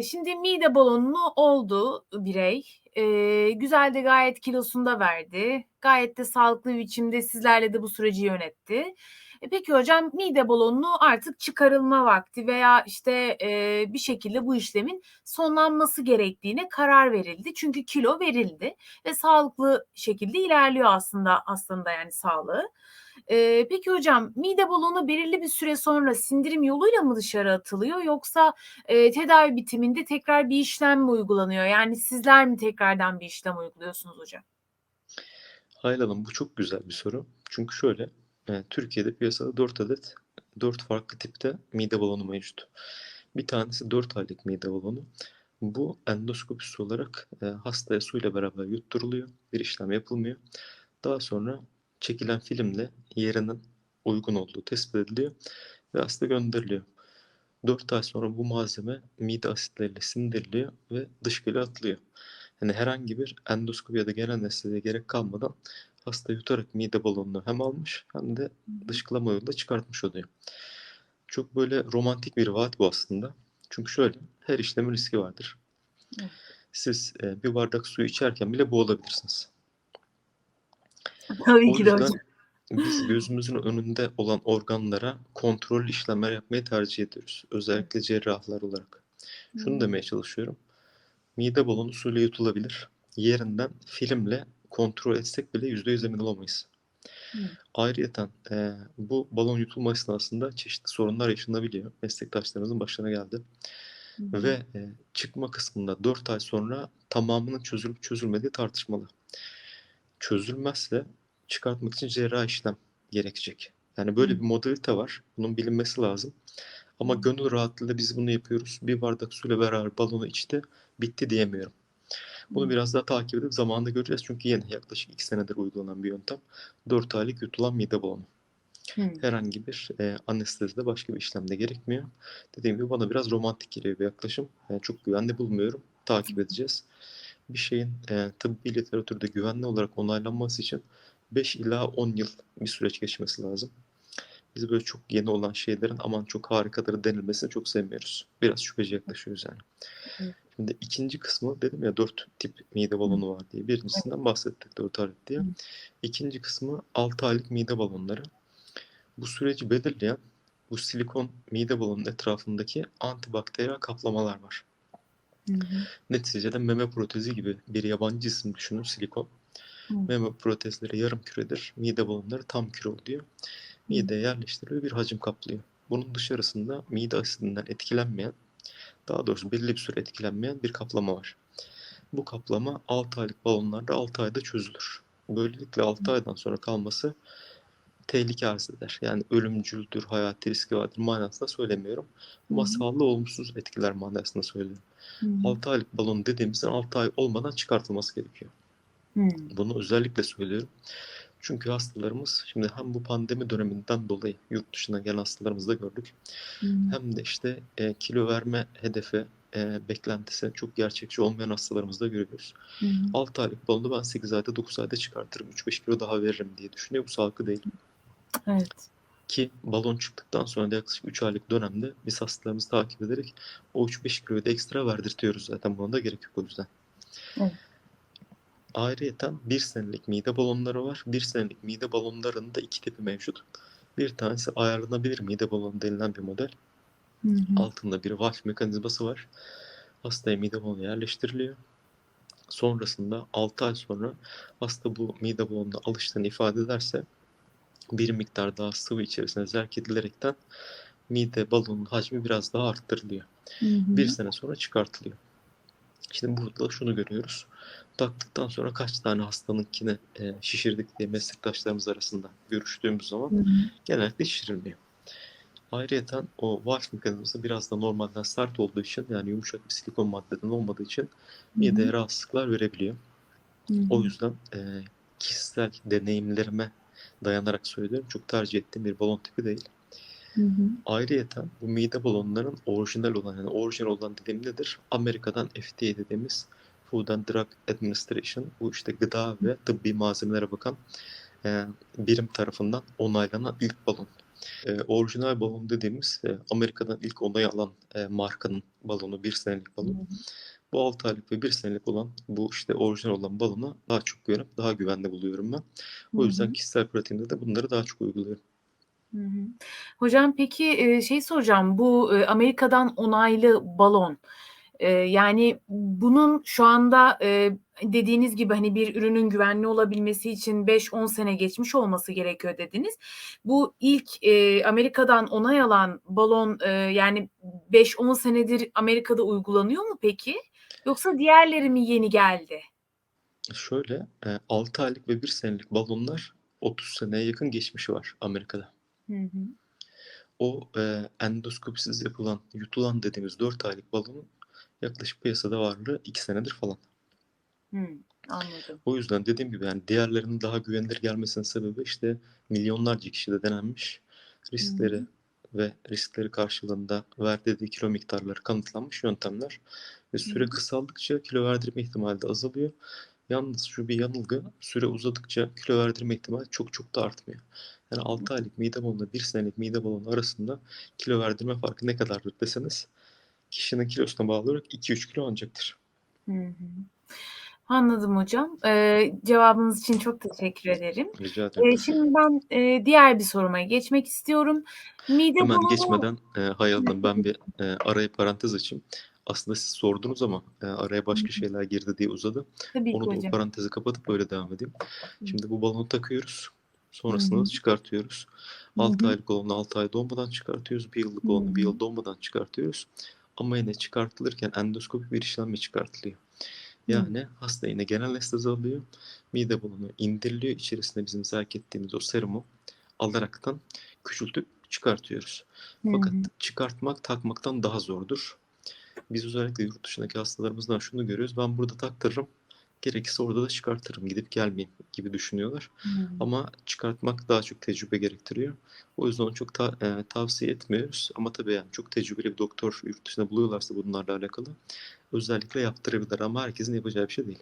Eee, şimdi mide balonunu oldu birey. Eee, güzel de gayet kilosunu da verdi. Gayet de sağlıklı bir biçimde sizlerle de bu süreci yönetti. E, peki hocam mide balonunu artık çıkarılma vakti veya işte, eee, bir şekilde bu işlemin sonlanması gerektiğine karar verildi. Çünkü kilo verildi ve sağlıklı şekilde ilerliyor aslında aslında yani sağlığı. Eee, peki hocam mide balonu belirli bir süre sonra sindirim yoluyla mı dışarı atılıyor yoksa, eee, tedavi bitiminde tekrar bir işlem mi uygulanıyor? Yani sizler mi tekrardan bir işlem uyguluyorsunuz hocam? Hayır Hanım, bu çok güzel bir soru. Çünkü şöyle, eee, Türkiye'de piyasada 4 adet, 4 farklı tipte mide balonu mevcut. Bir tanesi 4 aylık mide balonu. Bu endoskopisi olarak eee, hastaya suyla beraber yutturuluyor. Bir işlem yapılmıyor. Daha sonra çekilen filmle yerinin uygun olduğu tespit ediliyor ve hasta gönderiliyor. 4 ay sonra bu malzeme mide asitleriyle sindiriliyor ve dışkıyla atılıyor. Yani herhangi bir endoskopi ya da genel anesteziye gerek kalmadan hasta yutarak mide balonunu hem almış hem de dışkılama yoluyla çıkartmış oluyor. Çok böyle romantik bir vaat bu aslında. Çünkü şöyle, her işlemin riski vardır. Evet. Siz e, bir bardak suyu içerken bile boğulabilirsiniz. Tabii O ki de hocam. biz gözümüzün önünde olan organlara kontrol işlemler yapmayı tercih ediyoruz. Özellikle cerrahlar olarak. Şunu Hımm. demeye çalışıyorum. Mide balonu suyla yutulabilir. Yerinden filmle kontrol etsek bile %100 emin olamayız. Hımm. Ayrıyeten eee, bu balon yutulma esnasında çeşitli sorunlar yaşanabiliyor. Meslektaşlarımızın başına geldi. Hı. Ve eee, çıkma kısmında 4 ay sonra tamamının çözülüp çözülmediği tartışmalı. Çözülmezse çıkartmak için cerrahi işlem gerekecek. Yani böyle Hımm. bir modalite var. Bunun bilinmesi lazım. Ama gönül rahatlığıyla biz bunu yapıyoruz. Bir bardak suyla beraber balonu içti, bitti diyemiyorum. Bunu biraz daha takip edip zamanında göreceğiz. Çünkü yeni yaklaşık 2 senedir uygulanan bir yöntem. 4 aylık yutulan mide balonu. Herhangi bir eee, anestezide başka bir işlem de gerekmiyor. Dediğim gibi bana biraz romantik geliyor bir yaklaşım. Yani çok güvenli bulmuyorum. Takip edeceğiz. Bir şeyin eee, tıbbi literatürde güvenli olarak onaylanması için 5 ila 10 yıl bir süreç geçmesi lazım. Biz böyle çok yeni olan şeylerin aman çok harikadır denilmesini çok sevmiyoruz. Biraz şüpheci yaklaşıyoruz yani. Evet. Şimdi ikinci kısmı dedim ya 4 tip mide balonu var diye. Birincisinden bahsettik 4 aylık diye. İkinci kısmı 6 aylık mide balonları. Bu süreci belirleyen bu silikon mide balonunun etrafındaki antibakteriyel kaplamalar var. Hı hı. Neticede meme protezi gibi bir yabancı cisim düşünün silikon. Hı. Meme protezleri yarım küredir. Mide balonları tam küre oluyor. Mideye yerleştiriliyor bir hacim kaplıyor. Bunun dışarısında mide asidinden etkilenmeyen, daha doğrusu belli bir süre etkilenmeyen bir kaplama var. Bu kaplama 6 aylık balonlarda 6 ayda çözülür. Böylelikle 6 Hı. aydan sonra kalması tehlike arz eder. Yani ölümcüldür, hayati riski vardır manasında söylemiyorum. Ama sağlığı olumsuz etkiler manasında söylüyorum. Hı. 6 aylık balon dediğimizde 6 ay olmadan çıkartılması gerekiyor. Hımm. Bunu özellikle söylüyorum. Çünkü hastalarımız şimdi hem bu pandemi döneminden dolayı yurt dışından gelen hastalarımızı da gördük. Hı. Hem de işte e, kilo verme hedefi, e, beklentisi çok gerçekçi olmayan hastalarımızı da görüyoruz. Hı. 6 aylık balonu ben 8 ayda 9 ayda çıkartırım. 3-5 kilo daha veririm diye düşünüyor. Bu sağlıklı değil. Evet. Ki balon çıktıktan sonra da yaklaşık 3 aylık dönemde biz hastalarımızı takip ederek o 3-5 kiloyu da ekstra verdirtiyoruz zaten. Buna da gerek yok o yüzden. Evet. Ayrıyeten 1 senelik mide balonları var. 1 senelik mide balonlarının da iki tipi mevcut. Bir tanesi ayarlanabilir mide balonu denilen bir model. Hı hı. Altında bir valve mekanizması var. Hastaya mide balonu yerleştiriliyor. Sonrasında 6 ay sonra hasta bu mide balonuna alıştığını ifade ederse bir miktar daha sıvı içerisine zerk edilerekten mide balonunun hacmi biraz daha arttırılıyor. Hı hı. Bir sene sonra çıkartılıyor. Şimdi burada da şunu görüyoruz. Taktıktan sonra kaç tane hastanınkini e, şişirdik diye meslektaşlarımız arasında görüştüğümüz zaman Hı hı. genellikle şişirilmiyor. Ayrıyeten o valve mekanizması biraz da normalden sert olduğu için yani yumuşak bir silikon maddeden olmadığı için mideye rahatsızlıklar verebiliyor. Hı O yüzden e, kişisel deneyimlerime dayanarak söylüyorum. Çok tercih ettiğim bir balon tipi değil. Hı hı. Ayrıyeten bu mide balonların orijinal olan yani orijinal olan dediğim nedir? Amerika'dan FDA dediğimiz Food and Drug Administration bu işte gıda ve tıbbi malzemelere bakan e, birim tarafından onaylanan ilk balon. E, orijinal balon dediğimiz e, Amerika'dan ilk onay alan e, markanın balonu, bir senelik Hı balon. hı. Bu 6 aylık ve 1 senelik olan bu işte orijinal olan balona daha çok güvenip daha güvenli buluyorum ben. Hı O yüzden hı. kişisel pratiğimde de bunları daha çok uyguluyorum. Hı hı. Hocam peki, şeyi soracağım, bu, eee, Amerika'dan onaylı balon, eee, yani bunun şu anda, eee, dediğiniz gibi, hani, bir ürünün güvenli olabilmesi için 5-10 sene geçmiş olması gerekiyor dediniz. Bu ilk, eee, Amerika'dan onay alan balon, eee, yani 5-10 senedir Amerika'da uygulanıyor mu peki? Yoksa diğerleri mi yeni geldi? Şöyle, e, 6 aylık ve 1 senelik balonlar 30 seneye yakın geçmişi var Amerika'da. Hı hı. O e, endoskopisiz yapılan, yutulan dediğimiz 4 aylık balonun yaklaşık piyasada varlığı 2 senedir falan. Hımm, anladım. O yüzden dediğim gibi yani diğerlerinin daha güvenilir gelmesinin sebebi işte milyonlarca kişide denenmiş riskleri hı. ve riskleri karşılığında verdiği kilo miktarları kanıtlanmış yöntemler ve süre hı. kısaldıkça kilo verdirme ihtimali de azalıyor. Yalnız şu bir yanılgı, süre uzadıkça kilo verdirme ihtimali çok çok da artmıyor. Yani Hı 6 hı. aylık mide balonuyla 1 senelik mide balonu arasında kilo verdirme farkı ne kadardır deseniz kişinin kilosuna bağlı olarak 2-3 kilo alacaktır. Hı hı. Anladım hocam. Eee, cevabınız için çok teşekkür ederim. Rica ederim. Eee, şimdi ben, eee, diğer bir soruma geçmek istiyorum. Mide Hemen balonu geçmeden e, hı. ben bir e, araya parantez açayım. Aslında siz sordunuz ama e, araya başka şeyler girdi diye uzadı. Tabii ki Onu da o hocam. parantezi kapatıp böyle devam edeyim. Şimdi bu balonu takıyoruz. Sonrasında hı. da çıkartıyoruz. Hı 6 hı. aylık olanı 6 ay dolmadan çıkartıyoruz. 1 yıllık olanı 1 hı. yıl dolmadan çıkartıyoruz. Ama yine çıkartılırken endoskopik bir işlemle çıkartılıyor. Yani hasta yine genel anestezi alıyor. Mide balonu indiriliyor. İçerisinde bizim zerk ettiğimiz o serumu alaraktan küçültüp çıkartıyoruz. Fakat hı. çıkartmak takmaktan daha zordur. Biz özellikle yurt dışındaki hastalarımızdan şunu görüyoruz. Ben burada taktırırım. Gerekirse orada da çıkartırım. Gidip gelmeyeyim gibi düşünüyorlar. Hıı. Ama çıkartmak daha çok tecrübe gerektiriyor. O yüzden onu çok ta- e, tavsiye etmiyoruz. Ama tabii yani çok tecrübeli bir doktor yurt dışında buluyorlarsa bunlarla alakalı özellikle yaptırabilir ama herkesin yapacağı bir şey değil.